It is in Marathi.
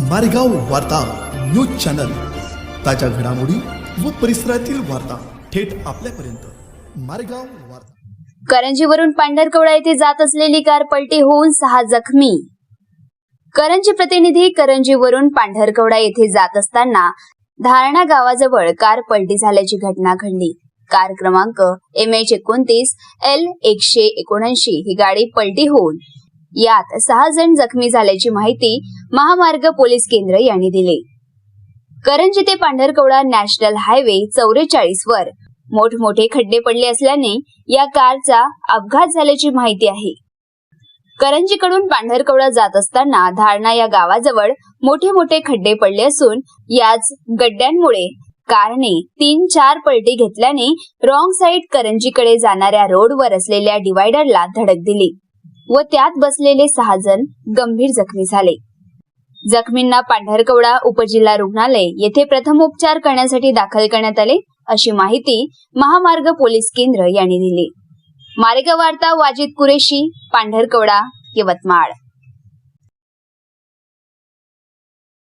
मारेगाव वार्ता न्यूज चॅनल. ताज्या घडामोडी व परिसरातील वार्ता थेट आपल्यापर्यंत. मारेगाव वार्ता. करंजीवरून पांढरकवडा येथे जात असलेली कार पलटी होऊन सहा जखमी. करंजी प्रतिनिधी करंजीवरून पांढरकवडा येथे जात असताना धारणा गावाजवळ कार पलटी झाल्याची घटना घडली. कार क्रमांक एम एच एकोणतीस एल एकशे एकोणऐंशी ही गाडी पलटी होऊन यात सहा जण जखमी झाल्याची माहिती महामार्ग पोलीस केंद्र यांनी दिले. करंजी ते पांढरकवडा नॅशनल हायवे चौवेचाळीस वर मोठमोठे खड्डे पडले असल्याने या कारचा अपघात झाल्याची माहिती आहे. करंजीकडून पांढरकवडा जात असताना धारणा या गावाजवळ मोठे मोठे खड्डे पडले असून याच गड्ड्यांमुळे कारने तीन चार पलटी घेतल्याने रॉंग साईड करंजीकडे जाणाऱ्या रोडवर असलेल्या डिवायडरला धडक दिली व त्यात बसलेले सहा जण गंभीर जखमी झाले. जखमींना पांढरकवडा उपजिल्हा रुग्णालय येथे प्रथमोपचार करण्यासाठी दाखल करण्यात आले अशी माहिती महामार्ग पोलीस केंद्र यांनी दिली. मार्गवार्ता वार्ता वाजिद कुरेशी पांढरकवडा यवतमाळ.